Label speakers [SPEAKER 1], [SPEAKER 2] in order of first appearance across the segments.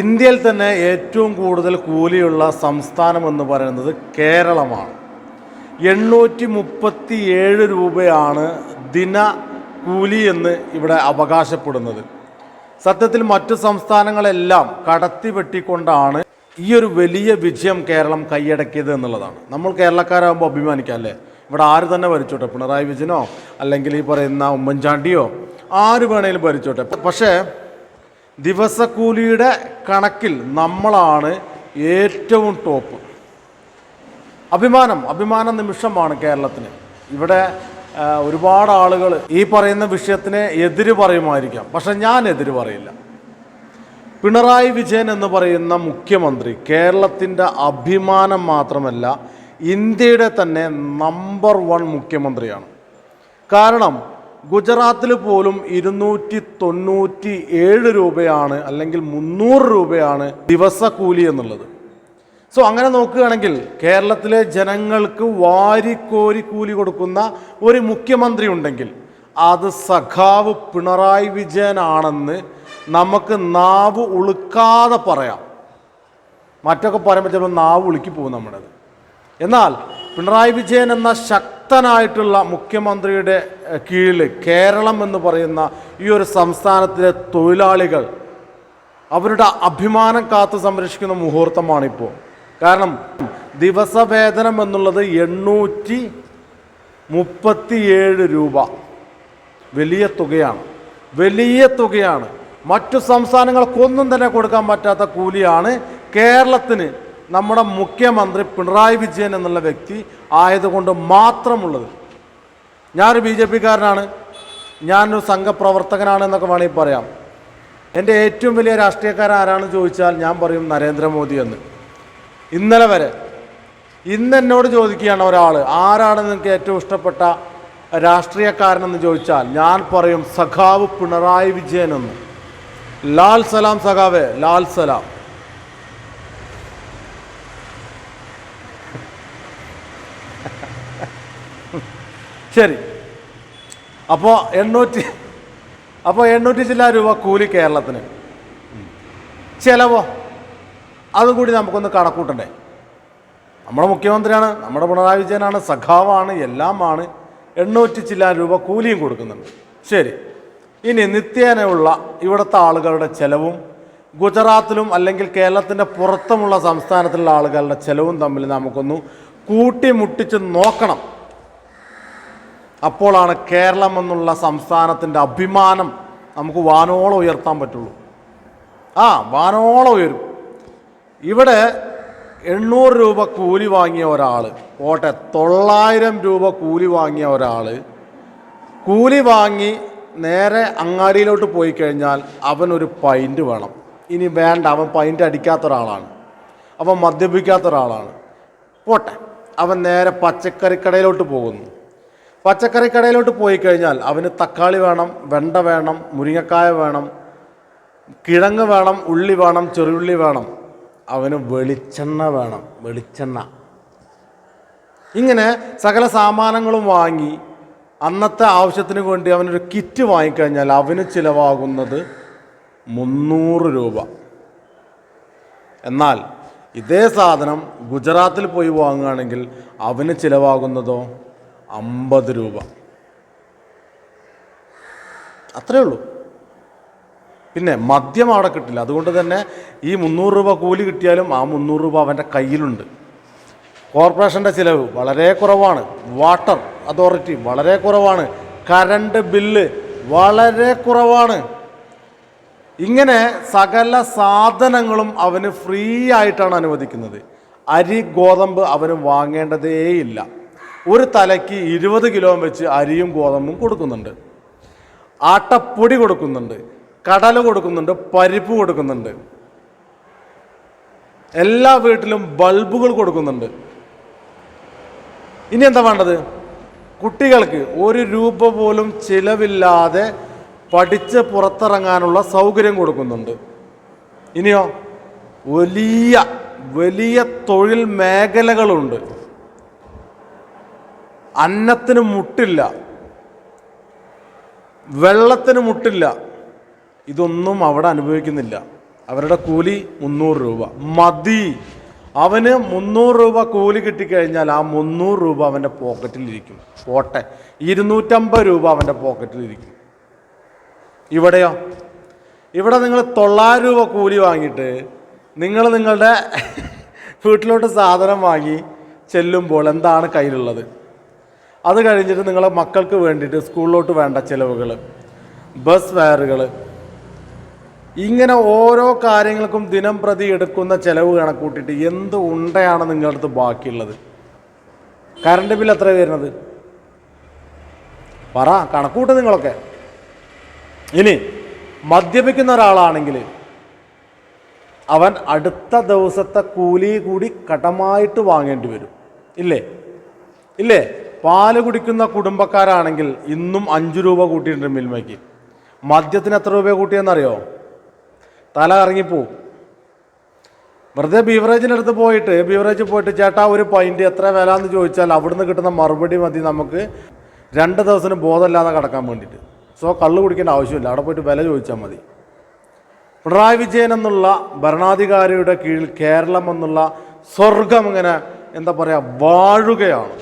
[SPEAKER 1] ഇന്ത്യയിൽ തന്നെ ഏറ്റവും കൂടുതൽ കൂലിയുള്ള സംസ്ഥാനം എന്ന് പറയുന്നത് കേരളമാണ്. എണ്ണൂറ്റി മുപ്പത്തി ഏഴ് രൂപയാണ് ദിന കൂലി എന്ന് ഇവിടെ അവകാശപ്പെടുന്നത്. സത്യത്തിൽ മറ്റു സംസ്ഥാനങ്ങളെല്ലാം കടത്തി വെട്ടിക്കൊണ്ടാണ് ഈ ഒരു വലിയ വിജയം കേരളം കൈയടക്കിയത് എന്നുള്ളതാണ്. നമ്മൾ കേരളക്കാരാകുമ്പോൾ അഭിമാനിക്കാം അല്ലേ? ഇവിടെ ആര് തന്നെ ഭരിച്ചോട്ടെ? പിണറായി വിജയനോ അല്ലെങ്കിൽ ഈ പറയുന്ന ഉമ്മൻചാണ്ടിയോ ആര് വേണേലും ഭരിച്ചോട്ടെ? പക്ഷേ ദിവസക്കൂലിയുടെ കണക്കിൽ നമ്മളാണ് ഏറ്റവും ടോപ്പ്. അഭിമാനം അഭിമാന നിമിഷമാണ് കേരളത്തിന്. ഇവിടെ ഒരുപാട് ആളുകൾ ഈ പറയുന്ന വിഷയത്തിന് എതിര് പറയുമായിരിക്കാം. പക്ഷെ ഞാൻ എതിര് പറയില്ല. പിണറായി വിജയൻ എന്ന് പറയുന്ന മുഖ്യമന്ത്രി കേരളത്തിന്റെ അഭിമാനം മാത്രമല്ല ഇന്ത്യയുടെ തന്നെ നമ്പർ വൺ മുഖ്യമന്ത്രിയാണ്. കാരണം ഗുജറാത്തിൽ പോലും ഇരുന്നൂറ്റി തൊണ്ണൂറ്റി ഏഴ് രൂപയാണ് അല്ലെങ്കിൽ മുന്നൂറ് രൂപയാണ് ദിവസക്കൂലി എന്നുള്ളത്. സോ അങ്ങനെ നോക്കുകയാണെങ്കിൽ കേരളത്തിലെ ജനങ്ങൾക്ക് വാരിക്കോരി കൂലി കൊടുക്കുന്ന ഒരു മുഖ്യമന്ത്രി ഉണ്ടെങ്കിൽ അത് സഖാവ് പിണറായി വിജയനാണെന്ന് നമുക്ക് നാവ് ഉളുക്കാതെ പറയാം. മറ്റൊക്കെ പറയുമ്പോൾ ചിലപ്പോൾ നാവ് ഉളുക്കി പോകും നമ്മുടേത് എന്നാൽ പിണറായി വിജയൻ എന്ന ശക്തനായിട്ടുള്ള മുഖ്യമന്ത്രിയുടെ കീഴിൽ കേരളം എന്ന് പറയുന്ന ഈ ഒരു സംസ്ഥാനത്തിലെ തൊഴിലാളികൾ അവരുടെ അഭിമാനം കാത്തു സംരക്ഷിക്കുന്ന മുഹൂർത്തമാണിപ്പോൾ കാരണം ദിവസവേതനം എന്നുള്ളത് എണ്ണൂറ്റി മുപ്പത്തിയേഴ് രൂപ. വലിയ തുകയാണ്. വലിയ തുകയാണ്. മറ്റു സംസ്ഥാനങ്ങൾക്കൊന്നും തന്നെ കൊടുക്കാൻ പറ്റാത്ത കൂലിയാണ് കേരളത്തിന്. നമ്മുടെ മുഖ്യമന്ത്രി പിണറായി വിജയൻ എന്നുള്ള വ്യക്തി ആയതുകൊണ്ട് മാത്രമുള്ളത്. ഞാനൊരു ബി ജെ പിക്കാരനാണ്. ഞാനൊരു സംഘപ്രവർത്തകനാണ് എന്നൊക്കെ വേണമെങ്കിൽ പറയാം. എന്റെ ഏറ്റവും വലിയ രാഷ്ട്രീയക്കാരൻ ആരാണെന്ന് ചോദിച്ചാൽ ഞാൻ പറയും നരേന്ദ്രമോദി എന്ന്. ഇന്നലെ വരെ ഇന്ന് എന്നോട് ചോദിക്കുകയാണ് ഒരാൾ ആരാണ് നിങ്ങൾക്ക് ഏറ്റവും ഇഷ്ടപ്പെട്ട രാഷ്ട്രീയക്കാരനെന്ന് ചോദിച്ചാൽ ഞാൻ പറയും സഖാവ് പിണറായി വിജയൻ എന്ന്. ലാൽ സലാം സഖാവേ ലാൽ സലാം. ശരി. അപ്പോൾ എണ്ണൂറ്റി അപ്പോൾ എണ്ണൂറ്റി ചില്ല രൂപ കൂലി കേരളത്തിന്. ചിലവോ? അതും കൂടി നമുക്കൊന്ന് കണക്കൂട്ടണ്ടേ. നമ്മുടെ മുഖ്യമന്ത്രിയാണ് നമ്മുടെ പിണറായി വിജയനാണ് സഖാവാണ് എല്ലാമാണ് എണ്ണൂറ്റി ചില്ല രൂപ കൂലിയും കൊടുക്കുന്നുണ്ട്. ശരി. ഇനി നിത്യേനയുള്ള ഇവിടുത്തെ ആളുകളുടെ ചെലവും ഗുജറാത്തിലും അല്ലെങ്കിൽ കേരളത്തിന്റെ പുറത്തുമുള്ള സംസ്ഥാനത്തിലുള്ള ആളുകളുടെ ചെലവും തമ്മിൽ നമുക്കൊന്ന് കൂട്ടിമുട്ടിച്ച് നോക്കണം. അപ്പോഴാണ് കേരളം എന്നുള്ള സംസ്ഥാനത്തിന്റെ അഭിമാനം നമുക്ക് വാനോളം ഉയർത്താൻ പറ്റുള്ളൂ. ആ വാനോളം ഉയരും. ഇവിടെ എണ്ണൂറ് രൂപ കൂലി വാങ്ങിയ ഒരാൾ ഓട്ടെ തൊള്ളായിരം രൂപ കൂലി വാങ്ങിയ ഒരാൾ കൂലി വാങ്ങി നേരെ അങ്ങാടിയിലോട്ട് പോയി കഴിഞ്ഞാൽ അവനൊരു പൈന്റ് വേണം. ഇനി വേണ്ട അവൻ പൈന്റ് അടിക്കാത്ത ഒരാളാണ്. അവൻ മദ്യപിക്കാത്ത ഒരാളാണ്. പോട്ടെ അവൻ നേരെ പച്ചക്കറിക്കടയിലോട്ട് പോകുന്നു. പച്ചക്കറി കടയിലോട്ട് പോയി കഴിഞ്ഞാൽ അവന് തക്കാളി വേണം വെണ്ട വേണം മുരിങ്ങക്കായ വേണം കിഴങ്ങ് വേണം ഉള്ളി വേണം ചെറിയുള്ളി വേണം. അവന് വെളിച്ചെണ്ണ വേണം വെളിച്ചെണ്ണ. ഇങ്ങനെ സകല സാമാനങ്ങളും വാങ്ങി അന്നത്തെ ആവശ്യത്തിന് വേണ്ടി അവനൊരു കിറ്റ് വാങ്ങിക്കഴിഞ്ഞാൽ അവന് ചിലവാകുന്നത് മുന്നൂറ് രൂപ. എന്നാൽ ഇതേ സാധനം ഗുജറാത്തിൽ പോയി വാങ്ങുകയാണെങ്കിൽ അവന് ചിലവാകുന്നതോ? അമ്പത് രൂപ. അത്രേ ഉള്ളൂ. പിന്നെ മദ്യം അവിടെ കിട്ടില്ല. അതുകൊണ്ട് തന്നെ ഈ മുന്നൂറ് രൂപ കൂലി കിട്ടിയാലും ആ മുന്നൂറ് രൂപ അവന്റെ കയ്യിലുണ്ട്. കോർപ്പറേഷന്റെ ചിലവ് വളരെ കുറവാണ്. വാട്ടർ അതോറിറ്റി വളരെ കുറവാണ്. കറണ്ട് ബില്ല് വളരെ കുറവാണ്. ഇങ്ങനെ സകല സാധനങ്ങളും അവന് ഫ്രീ ആയിട്ടാണ് അനുവദിക്കുന്നത്. അരി ഗോതമ്പ് അവന് വാങ്ങേണ്ടതേയില്ല. ഒരു തലയ്ക്ക് ഇരുപത് കിലോ വെച്ച് അരിയും ഗോതമ്പും കൊടുക്കുന്നുണ്ട്. ആട്ടപ്പൊടി കൊടുക്കുന്നുണ്ട്. കടല കൊടുക്കുന്നുണ്ട്. പരിപ്പ് കൊടുക്കുന്നുണ്ട്. എല്ലാ വീട്ടിലും ബൾബുകൾ കൊടുക്കുന്നുണ്ട്. ഇനി എന്താ വേണ്ടത്? കുട്ടികൾക്ക് ഒരു രൂപ പോലും ചിലവില്ലാതെ പഠിച്ച് പുറത്തിറങ്ങാനുള്ള സൗകര്യം കൊടുക്കുന്നുണ്ട്. ഇനിയോ വലിയ വലിയ തൊഴിൽ മേഖലകളുണ്ട്. അന്നത്തിന് മുട്ടില്ല. വെള്ളത്തിന് മുട്ടില്ല. ഇതൊന്നും അവിടെ അനുഭവിക്കുന്നില്ല. അവരുടെ കൂലി മുന്നൂറ് രൂപ. മതി. അവന് മുന്നൂറ് രൂപ കൂലി കിട്ടിക്കഴിഞ്ഞാൽ ആ മുന്നൂറ് രൂപ അവന്റെ പോക്കറ്റിലിരിക്കും പോട്ടെ. ഇരുന്നൂറ്റമ്പത് രൂപ അവന്റെ പോക്കറ്റിലിരിക്കും ഇവിടെയോ? ഇവിടെ നിങ്ങൾ തൊള്ളായിരം രൂപ കൂലി വാങ്ങിയിട്ട് നിങ്ങൾ നിങ്ങളുടെ വീട്ടിലോട്ട് സാധനം വാങ്ങി ചെല്ലുമ്പോൾ എന്താണ് കയ്യിലുള്ളത്? അത് കഴിഞ്ഞിട്ട് നിങ്ങളെ മക്കൾക്ക് വേണ്ടിയിട്ട് സ്കൂളിലോട്ട് വേണ്ട ചിലവുകൾ ബസ് ഫെയറുകൾ. ഇങ്ങനെ ഓരോ കാര്യങ്ങൾക്കും ദിനം പ്രതി എടുക്കുന്ന ചിലവ് കണക്കൂട്ടിയിട്ട് എന്ത് ഉണ്ടയാണ് നിങ്ങളുടെ അടുത്ത് ബാക്കിയുള്ളത്? കറണ്ട് ബിൽ എത്ര വരുന്നത്? പറ കണക്കൂട്ട് നിങ്ങളൊക്കെ. ഇനി മദ്യപിക്കുന്ന ഒരാളാണെങ്കിൽ അവൻ അടുത്ത ദിവസത്തെ കൂലി കൂടി കടമായിട്ട് വാങ്ങേണ്ടി വരും. ഇല്ലേ? ഇല്ലേ? പാൽ കുടിക്കുന്ന കുടുംബക്കാരാണെങ്കിൽ ഇന്നും അഞ്ച് രൂപ കൂട്ടിയിട്ടുണ്ട് മിൽമയ്ക്ക്. മദ്യത്തിന് എത്ര രൂപ കൂട്ടിയെന്നറിയോ? തല ഇറങ്ങിപ്പോവും വെറുതെ ബീവറേജിനടുത്ത് പോയിട്ട് ബീവറേജിൽ പോയിട്ട് ചേട്ടാ ഒരു പൈന്റ് എത്ര വില എന്ന് ചോദിച്ചാൽ അവിടുന്ന് കിട്ടുന്ന മറുപടി മതി നമുക്ക് രണ്ട് ദിവസത്തിന് ബോധമില്ലാതെ കടക്കാൻ വേണ്ടിയിട്ട്. സോ കള്ള് കുടിക്കേണ്ട ആവശ്യമില്ല. അവിടെ പോയിട്ട് വില ചോദിച്ചാൽ മതി. പിണറായി വിജയൻ എന്നുള്ള ഭരണാധികാരിയുടെ കീഴിൽ കേരളം എന്നുള്ള സ്വർഗം ഇങ്ങനെ എന്താ പറയുക വാഴുകയാണ്.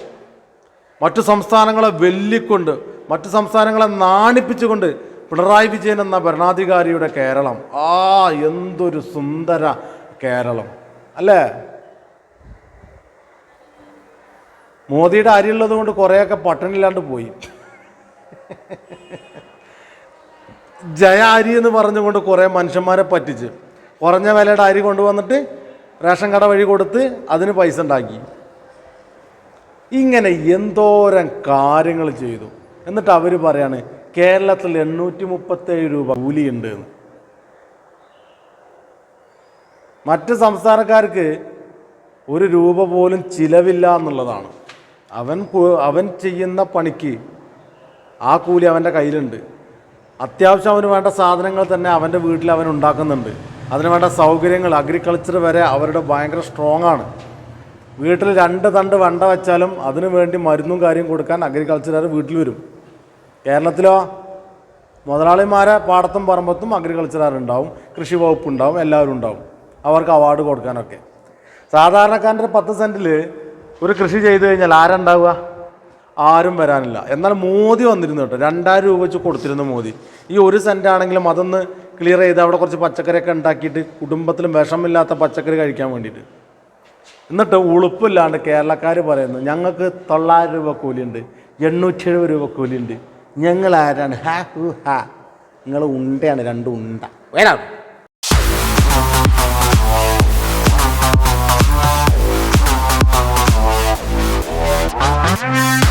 [SPEAKER 1] മറ്റു സംസ്ഥാനങ്ങളെ വെല്ലിക്കൊണ്ട് മറ്റു സംസ്ഥാനങ്ങളെ നാണിപ്പിച്ചുകൊണ്ട് പിണറായി വിജയൻ എന്ന ഭരണാധികാരിയുടെ കേരളം. ആ എന്തൊരു സുന്ദര കേരളം. അല്ലേ? മോദിയുടെ അരിയുള്ളത് കൊണ്ട് കുറേയൊക്കെ പട്ടണില്ലാണ്ട് പോയി. ജയ അരി എന്ന് പറഞ്ഞുകൊണ്ട് കുറേ മനുഷ്യന്മാരെ പറ്റിച്ച് കുറഞ്ഞ വിലയുടെ അരി കൊണ്ടുവന്നിട്ട് റേഷൻ കട വഴി കൊടുത്ത് അതിന് പൈസ ഉണ്ടാക്കി. ഇങ്ങനെ എന്തോരം കാര്യങ്ങൾ ചെയ്തു. എന്നിട്ട് അവർ പറയാണ് കേരളത്തിൽ എണ്ണൂറ്റി മുപ്പത്തേഴ് രൂപ കൂലിയുണ്ട് എന്ന്. മറ്റ് സംസ്ഥാനക്കാർക്ക് ഒരു രൂപ പോലും ചിലവില്ല എന്നുള്ളതാണ്. അവൻ അവൻ ചെയ്യുന്ന പണിക്ക് ആ കൂലി അവന്റെ കയ്യിലുണ്ട്. അത്യാവശ്യം അവന് വേണ്ട സാധനങ്ങൾ തന്നെ അവന്റെ വീട്ടിൽ അവൻ ഉണ്ടാക്കുന്നുണ്ട്. അതിന് വേണ്ട സൗകര്യങ്ങൾ അഗ്രികൾച്ചർ വരെ അവരുടെ ഭയങ്കര സ്ട്രോങ് ആണ്. വീട്ടിൽ രണ്ട് തണ്ട് വണ്ട വെച്ചാലും അതിനു വേണ്ടി മരുന്നും കാര്യം കൊടുക്കാൻ അഗ്രികൾച്ചറുകാർ വീട്ടിൽ വരും. കേരളത്തിലോ മുതലാളിമാരെ പാടത്തും പറമ്പത്തും അഗ്രികൾച്ചറുകാരുണ്ടാവും കൃഷി വകുപ്പ് ഉണ്ടാവും എല്ലാവരും ഉണ്ടാവും. അവർക്ക് അവാർഡ് കൊടുക്കാനൊക്കെ. സാധാരണക്കാരന്റെ ഒരു പത്ത് സെന്റിൽ ഒരു കൃഷി ചെയ്തു കഴിഞ്ഞാൽ ആരുണ്ടാവുക ആരും വരാനില്ല. എന്നാൽ മോദി വന്നിരുന്നു കേട്ടോ. രണ്ടായിരം രൂപ വെച്ച് കൊടുത്തിരുന്നു മോദി. ഈ ഒരു സെന്റ് ആണെങ്കിലും അതൊന്ന് ക്ലിയർ ചെയ്ത് അവിടെ കുറച്ച് പച്ചക്കറിയൊക്കെ ഉണ്ടാക്കിയിട്ട് കുടുംബത്തിലും വിഷമില്ലാത്ത പച്ചക്കറി കഴിക്കാൻ വേണ്ടിയിട്ട്. എന്നിട്ട് ഉളുപ്പില്ലാണ്ട് കേരളക്കാർ പറയുന്നു ഞങ്ങൾക്ക് തൊള്ളായിരം രൂപ കൂലിയുണ്ട് എണ്ണൂറ്റി എഴുപത് രൂപ കൂലിയുണ്ട്. ഞങ്ങൾ ആരാണ്? ഹാ ഹു ഹാ. നിങ്ങൾ ഉണ്ടയാണ് രണ്ടും ഉണ്ട. വേണം. Thank